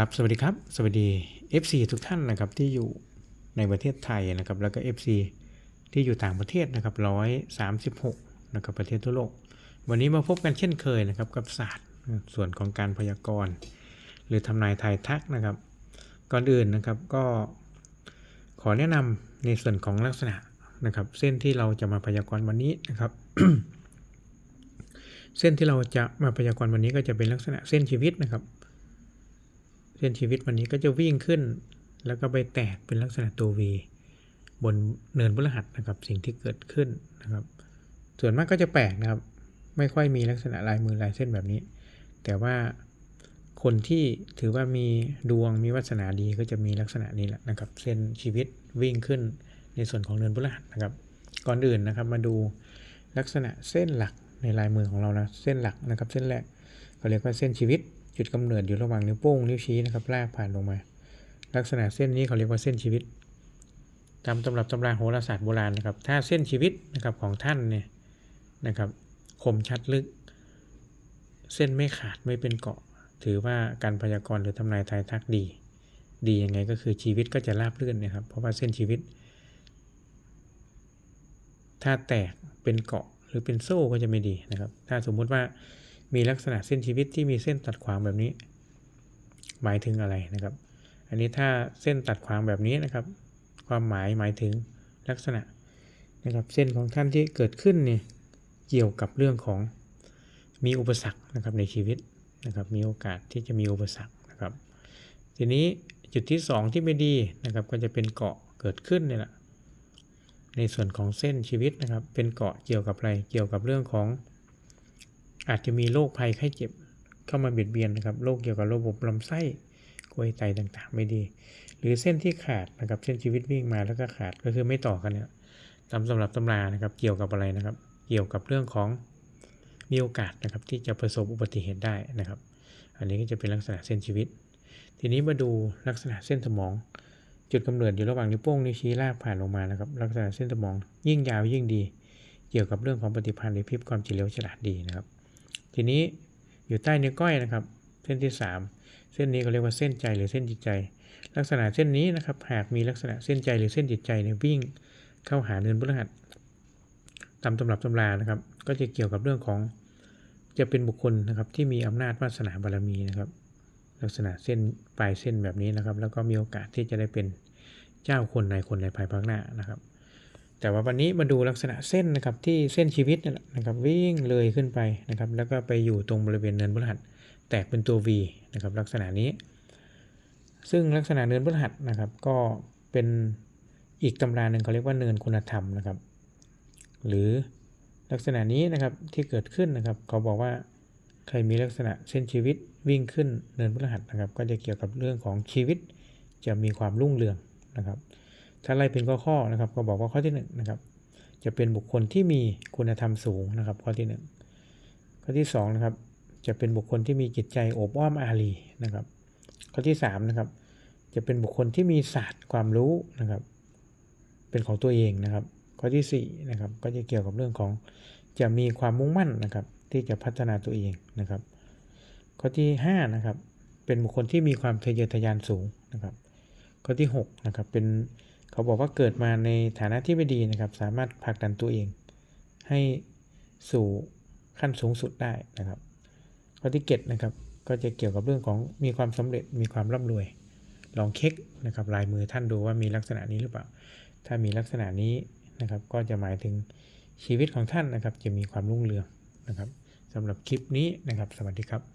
ครับ สวัสดีครับ สวัสดี FC ทุกท่านนะครับที่อยู่ในประเทศไทยนะครับ แล้วก็ FC ที่อยู่ต่างประเทศนะครับร้อยสามสิบหกนะครับประเทศทั่วโลก วันนี้มาพบกันเช่นเคยนะครับกับศาสตร์ส่วนของการพยากรณ์ หรือทำนายทายทักนะครับ ก่อนอื่นนะครับก็ขอแนะนำในส่วนของลักษณะนะครับ เส้นที่เราจะมาพยากรณ์วันนี้นะครับ เส้นที่เราจะมาพยากรณ์วันนี้ก็จะเป็นลักษณะเส้นชีวิตนะครับ เส้นชีวิตวันนี้ก็จะวิ่งขึ้น แล้วก็ไปแตกเป็นลักษณะตัว V บนเนินพฤหัสนะครับสิ่งที่เกิดขึ้นนะครับ ส่วนมากก็จะแปลกนะครับ ไม่ค่อยมีลักษณะลายมือลายเส้นแบบนี้ แต่ว่าคนที่ถือว่ามีดวงมีวาสนาดีก็จะมีลักษณะนี้แหละนะครับ เส้นชีวิตวิ่งขึ้นในส่วนของเนินพฤหัสนะครับ ก่อนอื่นนะครับมาดูลักษณะเส้นหลักในลายมือของเรานะเส้นหลักนะครับ เส้นแรกเขาเรียกว่าเส้นชีวิต จุดกำเนิดอยู่ระหว่างนิ้วโป้งนิ้วชี้นะครับลากผ่านลงมา ลักษณะเส้นนี้เขาเรียกว่าเส้นชีวิต ตามตำรับตำราโหราศาสตร์โบราณนะครับ ถ้าเส้นชีวิตนะครับของท่านเนี่ยนะครับคมชัดลึก เส้นไม่ขาดไม่เป็นเกาะ ถือว่าการพยากรณ์หรือทำนายทายทักดี ดียังไงก็คือชีวิตก็จะราบรื่นนะครับ เพราะว่าเส้นชีวิต ถ้าแตกเป็นเกาะหรือเป็นโซ่ก็จะไม่ดีนะครับ ถ้าสมมุติว่า มีลักษณะเส้นชีวิตที่มีเส้นตัดขวางแบบนี้ หมายถึงอะไรนะครับ อันนี้ถ้าเส้นตัดขวางแบบนี้นะครับ ความหมายหมายถึงลักษณะนะครับเส้นของท่านที่เกิดขึ้นเนี่ยเกี่ยวกับเรื่องของมีอุปสรรคนะครับในชีวิตนะครับมีโอกาสที่จะมีอุปสรรคนะครับ ทีนี้จุดที่ 2 ที่ไม่ดีนะครับก็จะเป็นเกาะเกิดขึ้นเนี่ยแหละในส่วนของเส้นชีวิตนะครับ เป็นเกาะเกี่ยวกับอะไรเกี่ยวกับเรื่องของ อาจจะมีโรคภัยไข้เจ็บเข้ามาเบียดเบียนนะครับโรคเกี่ยวกับระบบลำไส้กลวยไตต่างๆ ไม่ดี หรือเส้นที่ขาดนะครับเส้นชีวิตวิ่งมาแล้วก็ขาดก็คือไม่ต่อกันเนี่ยตามสำหรับตำรานะครับเกี่ยวกับอะไรนะครับ เกี่ยวกับเรื่องของมีโอกาสนะครับที่จะประสบอุบัติเหตุได้นะครับ อันนี้ก็จะเป็นลักษณะเส้นชีวิต ทีนี้มาดูลักษณะเส้นสมอง จุดกำเนิดอยู่ระหว่างนิ้วโป้งนิ้วชี้ลากผ่านลงมานะครับ ลักษณะเส้นสมองยิ่งยาวยิ่งดี เกี่ยวกับเรื่องของปฏิพันธ์หรือพิบความเฉลียวฉลาดดีนะครับ ทีนี้อยู่ใต้นิ้วก้อยนะครับ เส้นที่ 3 เส้นนี้เขาเรียกว่าเส้นใจหรือเส้นจิตใจ ลักษณะเส้นนี้นะครับ หากมีลักษณะเส้นใจหรือเส้นจิตใจเนี่ยวิ่งเข้าหาเนินพฤหัสตามตำรับตำรานะครับ ก็จะเกี่ยวกับเรื่องของจะเป็นบุคคลนะครับที่มีอำนาจวาสนาบารมีนะครับ ลักษณะเส้นปลายเส้นแบบนี้นะครับ แล้วก็มีโอกาสที่จะได้เป็นเจ้าคนในคนในภายภาคหน้านะครับ แต่ว่าวันนี้มาดูลักษณะเส้นนะครับที่เส้นชีวิตนี่แหละนะครับวิ่งเลยขึ้นไปนะครับแล้วก็ไปอยู่ตรงบริเวณเนินพฤหัสแตกเป็นตัว V นะครับลักษณะนี้ ซึ่งลักษณะเนินพฤหัสนะครับก็เป็นอีกตำราหนึ่งเขาเรียกว่าเนินคุณธรรมนะครับ หรือลักษณะนี้นะครับที่เกิดขึ้นนะครับ เขาบอกว่าใครมีลักษณะเส้นชีวิตวิ่งขึ้นเนินพฤหัสนะครับ ก็จะเกี่ยวกับเรื่องของชีวิตจะมีความรุ่งเรืองนะครับ ถ้าไล่เป็นข้อข้อนะครับ ก็บอกว่าข้อที่1นงนะครับ จะเป็นบุคคลที่มีคุณธรรมสูงนะครับ ข้อที่ 1 ข้อที่2นะครับ จะเป็นบุคคลที่มีจิตใจโอบอ้อมอารีนะครับ ข้อที่3นะครับ จะเป็นบุคคลที่มีศาสตร์ความรู้นะครับ เป็นของตัวเองนะครับ ข้อที่4นะครับ ก็จะเกี่ยวกับเรื่องของจะมีความมุ่งมั่นนะครับ ที่จะพัฒนาตัวเองนะครับ ข้อที่5นะครับ เป็นบุคคลที่มีความทะเยอทะยานสูงนะครับ ข้อที่6นะครับ เป็น เขาบอกว่าเกิดมาในฐานะที่ไม่ดีนะครับ สามารถผลักดันตัวเอง ให้สู่ขั้นสูงสุดได้นะครับ ข้อที่7นะครับ ก็จะเกี่ยวกับเรื่องของมีความสำเร็จมีความร่ำรวย ลองเช็คนะครับลายมือท่านดูว่ามีลักษณะนี้หรือเปล่า ถ้ามีลักษณะนี้นะครับ ก็จะหมายถึงชีวิตของท่านนะครับ จะมีความรุ่งเรืองนะครับสำหรับคลิปนี้นะครับ สวัสดีครับ